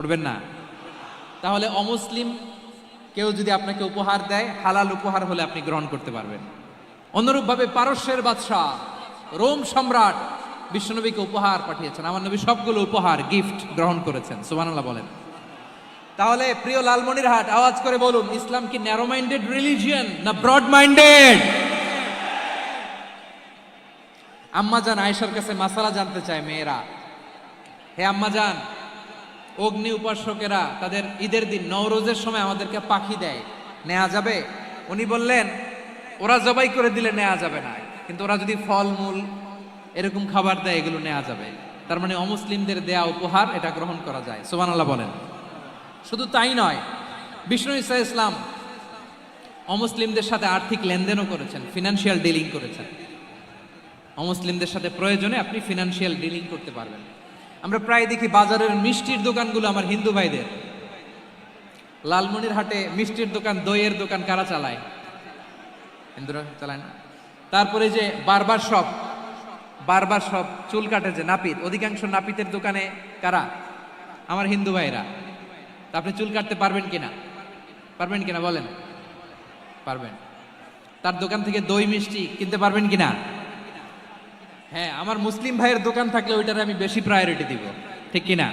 করবেন না। তাহলে অমুসলিম কেউ যদি আপনাকে উপহার দেয়, হালাল উপহার হলে আপনি গ্রহণ করতে পারবেন। অনুরূপভাবে পারস্যের বাদশাহ, রোম সম্রাট বিশ্বনবীকে উপহার পাঠিয়েছেন। আমার নবী সবগুলো উপহার, গিফট গ্রহণ করেছেন। সুবহানাল্লাহ বলেন। তাহলে প্রিয় লালমনির হাট আওয়াজ করে বলুন, ইসলাম কি ন্যারো মাইন্ডেড রিলিজিয়ন না ব্রড মাইন্ডেড আম্মাজান আয়েশার কাছে মাসালা জানতে চায় মেয়েরা। হে আম্মাজান অগ্নি উপাসকেরা তাদের ঈদের দিন নওরোজের সময় আমাদেরকে পাখি দেয়। নেওয়া যাবে? উনি বললেন, ওরা জবাই করে দিলে নেওয়া যাবে না। কিন্তু ওরা যদি ফলমূল, এরকম খাবার দেয়, এগুলো নেওয়া যাবে। তার মানে অমুসলিমদের দেয়া উপহার, এটা গ্রহণ করা যায়। সুবহানাল্লাহ বলেন। শুধু তাই নয়, বিষ্ণু ইসা ইসলাম অমুসলিমদের সাথে আর্থিক লেনদেনও করেছেন ফিনান্সিয়াল ডিলিং করেছেন। অমুসলিমদের সাথে প্রয়োজনে আপনি ফিনান্সিয়াল ডিলিং করতে পারবেন। আমরা প্রায় দেখি বাজারের মিষ্টির দোকানগুলো আমার হিন্দু ভাইদের। লালমনির হাটে মিষ্টির দোকান, দইয়ের দোকান কারা চালায়? হিন্দুরা চালায় না? তারপরে যে বারবার শপ বারবার শপ চুল কাটে যে নাপিত, অধিকাংশ নাপিতের দোকানে কারা? আমার হিন্দু ভাইরা। তা আপনি চুল কাটতে পারবেন কিনা? পারবেন কিনা বলেন? পারবেন। তার দোকান থেকে দই মিষ্টি কিনতে পারবেন কিনা? হ্যাঁ আমার মুসলিম ভাইয়ের দোকান থাকলে ওইটার আমি বেশি প্রায়োরিটি দিব। ঠিক কিনা?